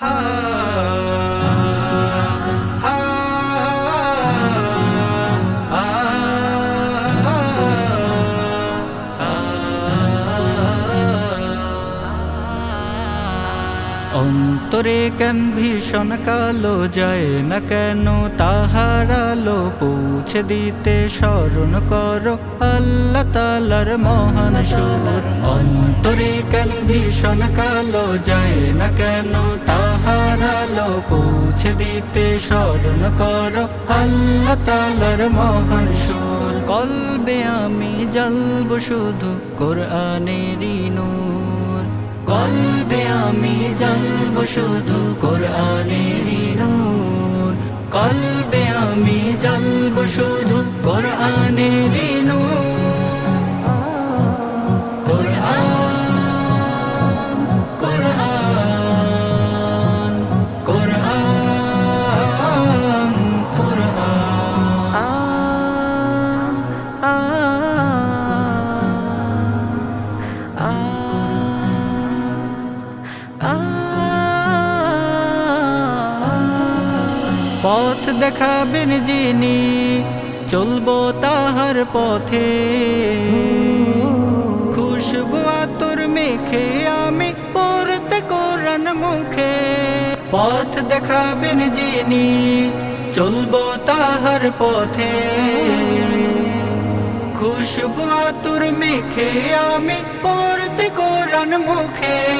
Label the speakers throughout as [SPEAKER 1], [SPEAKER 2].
[SPEAKER 1] Ah. অন্তরে কেন ভীষণ কালো যায় না কেন? তাহার আলো পৌঁছে দিতে স্মরণ করো আল্লাহ তালার মহান সুর। অন্তরে কেন ভীষণ কালো যায় না কেন? তাহার আলো পৌঁছে দিতে স্মরণ করো আল্লাহ তালার মহান সুর। কলবে আমি জ্বলব শুধু কোরআনেরই নূর। কলবে আমি জ্বলব শুধু কোরআনেরই নূর। কলবে আমি জ্বলব শুধু কোরআনেরই পথ দেখাবেন যিনি, চলবো তাহার পথে। খুশবু আতর মেখে আমি পড়তে কোরআন মুখে। পথ দেখাবেন যিনি, চলবো তাহার পথে। খুশবু আতর মেখে আমি পড়তে কোরআন মুখে।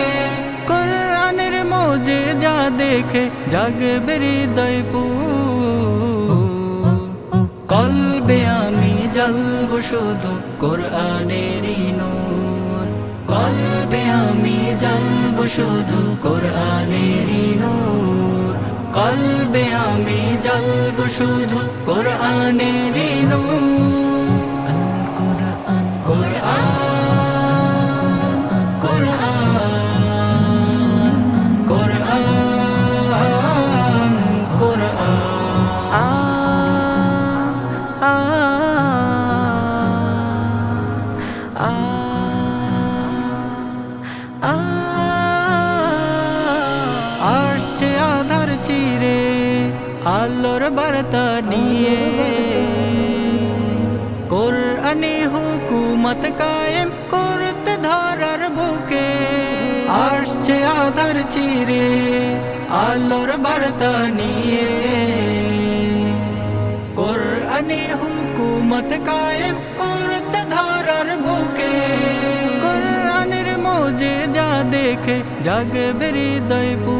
[SPEAKER 1] দেখে জাগবে হৃদয় কলবে আমি জ্বলব শুধু কোরআনেরই নূর কলবে আমি জ্বলব শুধু কোরআনেরই নূর কলবে আমি জ্বলব শুধু কোরআনেরই নূর আলোর বার্তা নিয়ে। কোরআনে হুকুমত কায়েম করতে ধরার বুকে আসছে আধার চিরে আলোর বার্তা নিয়ে। কোরআনে হুকুমত কায়েম করতে ধরার বুকে কোরআনের মজে যা দেখে জাগবে হৃদয় পু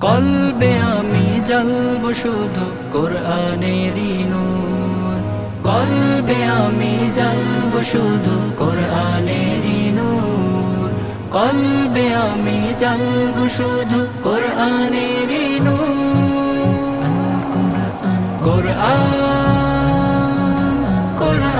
[SPEAKER 1] কলবে আমি জ্বলব শুধু কোরআনেরই নূর। কলবে আমি জ্বলব শুধু কোরআনেরই নূর। কলবে আমি জ্বলব শুধু কোরআনেরই নূর। কোরআন কোরআন